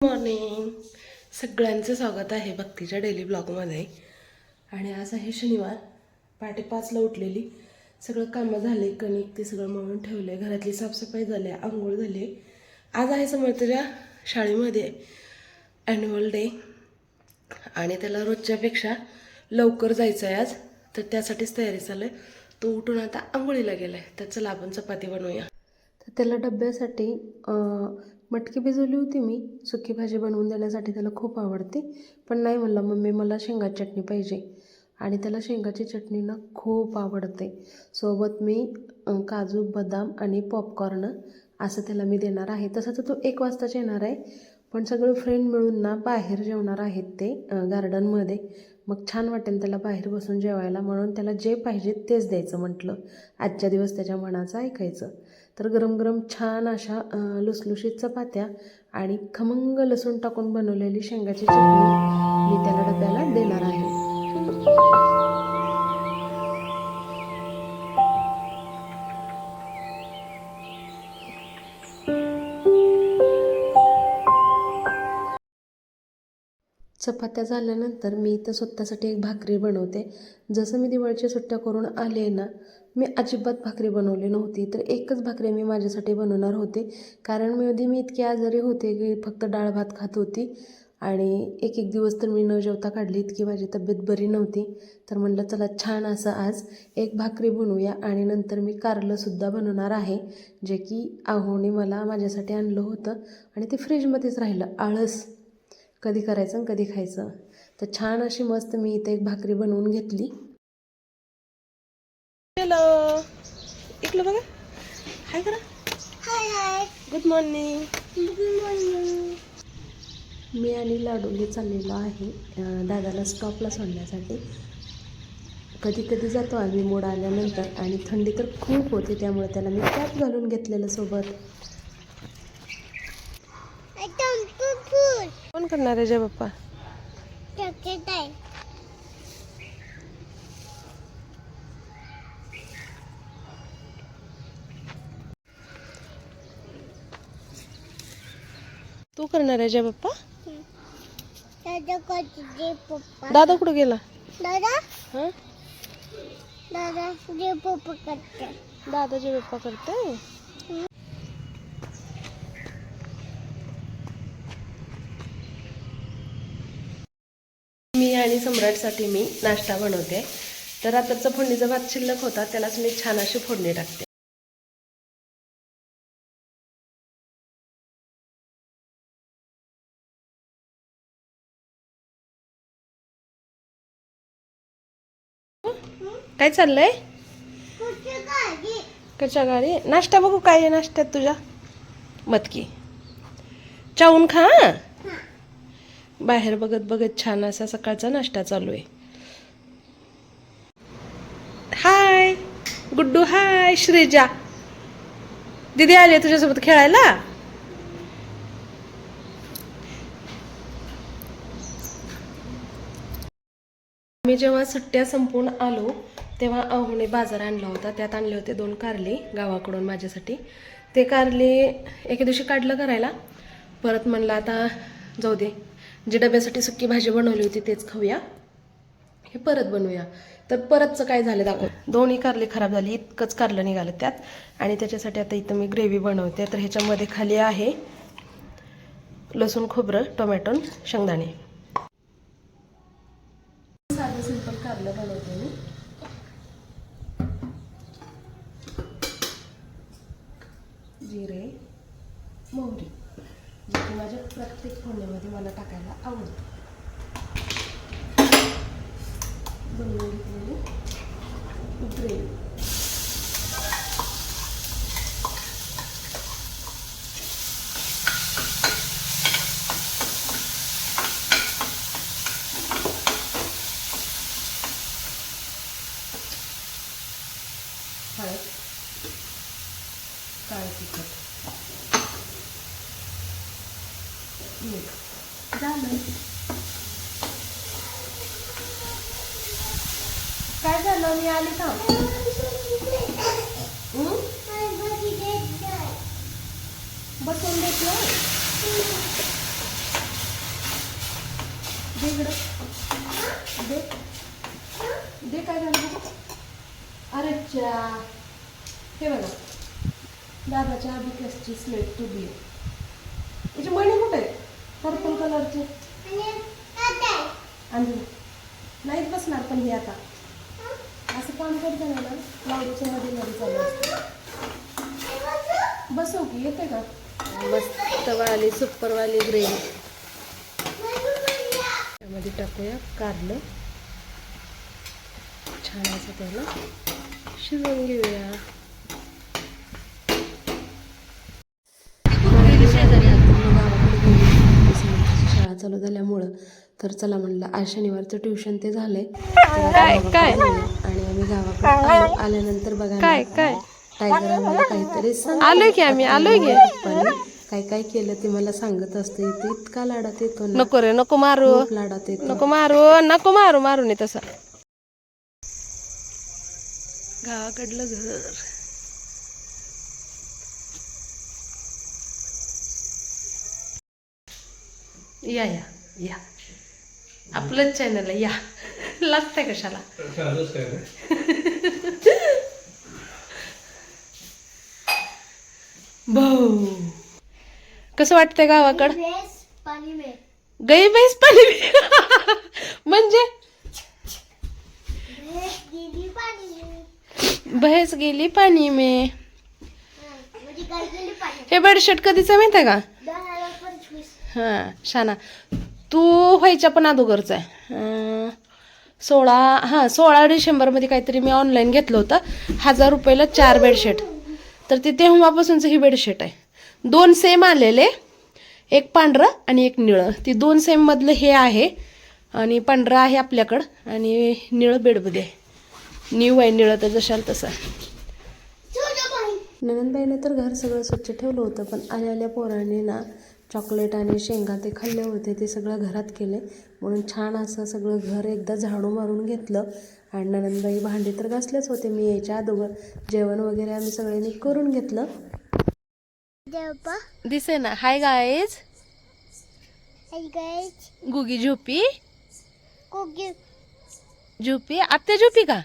Morning सगळ्यांचं स्वागत आहे भक्तीच्या डेली ब्लॉगमध्ये आणि आज आहे शनिवार. पहाटे पाचला उठलेली. सगळं कामं झाले कणिक ते सगळं मळून ठेवले. घरातली साफसफाई झाली आंघोळ झाली. आज आहे समर्थच्या शाळेमध्ये ॲन्युअल डे आणि त्याला रोजच्यापेक्षा लवकर जायचं आहे आज. तर त्यासाठीच तयारी चालू आहे. तो उठून आता आंघोळीला गेला आहे तर चला आपण चपाती बनवूया. तर त्याला डब्यासाठी मटकी भिजवली होती मी. सुकी भाजी बनवून देण्यासाठी त्याला खूप आवडते. पण नाही म्हणलं मम्मी मला शेंगाची चटणी पाहिजे. आणि त्याला शेंगाची चटणी ना खूप आवडते. सोबत मी काजू बदाम आणि पॉपकॉर्न असं त्याला मी देणार आहे. तसं तर तो एक वाजताच येणार आहे. पण सगळे फ्रेंड मिळून ना बाहेर जेवणार आहेत ते गार्डनमध्ये मग छान वाटेल त्याला बाहेर बसून जेवायला. म्हणून त्याला जे पाहिजे तेच द्यायचं म्हटलं. आजच्या दिवस त्याच्या मनाचं ऐकायचं. तर गरम गरम छान अशा लुसलुशीत चपात्या आणि खमंग लसूण टाकून बनवलेली शेंगाची चटणी मी त्याला डब्याला देणार आहे. चपात्या झाल्यानंतर मी इथं स्वतःसाठी एक भाकरी बनवते. जसं मी दिवाळीच्या सुट्ट्या करून आले ना मी अजिबात भाकरी बनवली नव्हती. तर एकच भाकरी मी माझ्यासाठी बनवणार होते. कारण मी आधी मी इतकी आजारी होते की फक्त डाळ भात खात होती. आणि एक एक दिवस तर मी न जेवता काढली. इतकी माझी तब्येत बरी नव्हती. तर म्हटलं चला छान असं आज एक भाकरी बनवूया. आणि नंतर मी कारलंसुद्धा बनवणार आहे. जे की आहोने मला माझ्यासाठी आणलं होतं. आणि ते फ्रीजमध्येच राहिलं. आळस. कधी करायचं कधी खायचं. तर छान अशी मस्त मी इथे एक भाकरी बनवून घेतली. हॅलो इकडं बघा. हाय करा. Hi hi. Good morning good morning मी आणि लाडूली चाललेलो आहे दादाला स्टॉपला सोडण्यासाठी. कधी कधी जातो आम्ही मोड आल्यानंतर आणि थंडी तर खूप होती त्यामुळे त्याला मी कॅप घालून घेतलेलं सोबत. कोण करणार आहे जय बाप्पा? करणार आहे जय बाप्पा पप्पा दादा कुठं गेला? दादा? हां? दादा दे पप्पा करते दादा जय बाप्पा करते मी आणि सम्राटसाठी मी नाश्ता बनवते. तर रात्रीचा फोडणीचा भात शिल्लक होता त्यालाच मी छान अशी फोडणी टाकते. काय चाललंय? कशा गाडी? नाश्ता बघू काय आहे नाश्त्यात तुझ्या मटकी. चावून खा? बाहेर बघत बघत छान असा सकाळचा नाश्ता चालू आहे. हाय. गुड्डू हाय. श्रीजा. दीदी आली तुझ्यासोबत खेळायला? मी जेव्हा सुट्ट्या संपून आलो तेव्हा अहोने बाजार आणला होता. त्यात आणले होते दोन कारले गावाकडून माझ्यासाठी. ते कारले एके दिवशी काढलं करायला. परत म्हणलं आता जाऊ दे. जे डब्यासाठी सुकी भाजी बनवली होती तेच खाऊया. हे परत बनवूया. तर परतचं काय झालं दाखव. दोन्ही कारले खराब झाली. इतकंच कारलं निघालं त्यात. आणि त्याच्यासाठी आता इथं मी ग्रेव्ही बनवते. तर ह्याच्यामध्ये खाली आहे लसूण खोबरं टोमॅटो शेंगदाणे साधं सिंपल कारलं बनवते मी जिरे मोहरी जे की माझ्या प्रत्येक फोडणीमध्ये मला टाकायला आवडतं. बनवून घेतलेली ग्रेव्ही मीठ झालं काय झालं मी आली का बसून देत. नाही दे. दे दे काय झालं? अरे च्या. हे बघा. दादाच्या बिकसची स्लेट बी आहे मणी कुठे आहेत कलरचे आणि नाहीच बसणार पण हे आता. असं काम करते ना ना लावडीच्या मध्ये मध्ये चालू असतं. बसव की येते का? मस्त वाली सुपरवाली ग्रेव्ही. त्यामध्ये टाकूया कारलं. छान असं त्याला शिजवून घेऊया. चालू झाल्यामुळं तर चला म्हणलं आज शनिवारचं ट्युशन ते झालंय. काय काय? आणि आम्ही गावाकडे आलो. आल्यानंतर बघा काय काय? टायगर आम्हाला काहीतरी आलोय की आम्ही आलोय की. काय काय केलं ते मला सांगत असते इथे इतका लाडात येतो ना. नको रे नको मारू. लाडात येतो नको मारू नको मारू मारू नये तसं. गावाकडलं घर. या या या. आपलंच चॅनल आहे या. लागतंय कशाला? भाऊ. कसं वाटतंय गावाकड? बेस पाणी में. गई बेस पाणी म्हणजे? बेस गेली पाणी में. भैस गेली पाणी में. हा, म्हणजे हे बेडशीट कधीचं माहिती आहे का? हां शाना. तू व्हायच्या पण अगोदरचा आहे. सोळा हां सोळा डिसेंबरमध्ये काहीतरी मी ऑनलाईन घेतलं होतं. हजार रुपयाला चार बेडशीट तर ते तेव्हापासूनचं ही बेडशीट आहे. दोन सेम आलेले. एक पांढरं आणि एक निळं. ती दोन सेममधलं हे आहे आणि पांढरं आहे आपल्याकडं आणि निळं बेडमध्ये आहे न्यू आहे निळं तर जशाल तसं. छोटं तर घर सगळं स्वच्छ ठेवलं होतं पण आल्या आल्या पोरांनी ना चॉकलेट आणि शेंगा ते खाल्ले होते ते सगळं घरात केले. म्हणून छान असं सगळं घर एकदा झाडू मारून घेतलं. आणि ननंदबाई भांडी तर घासलेच होते मी यायच्या अगोदर. जेवण वगैरे आम्ही सगळ्यांनी करून घेतलं. दिसे ना. हाय गाईच गुगी झोपी? झोपी? आत्या झोपी का?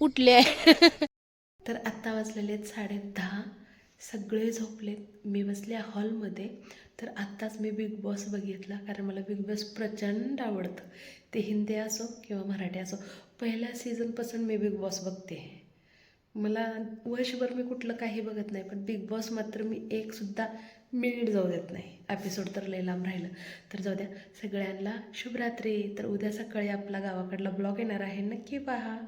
उठले तर आत्ता वाजलेले आहेत साडे दहा. सगळे झोपलेत मी बसले हॉलमध्ये. तर आत्ताच मी बिग बॉस बघितला. कारण मला बिग बॉस प्रचंड आवडतं. ते हिंदी असो किंवा मराठी असो. पहिल्या सीझनपासून मी बिग बॉस बघते. मला वर्षभर मी कुठलं काही बघत नाही. पण बिग बॉस मात्र मी एकसुद्धा मिनिट जाऊ देत नाही. एपिसोड तर लय लांब राहिलं. तर जाऊ द्या. सगळ्यांना शुभरात्री. तर उद्या सकाळी आपला गावाकडला ब्लॉग येणार आहे. नक्की पहा.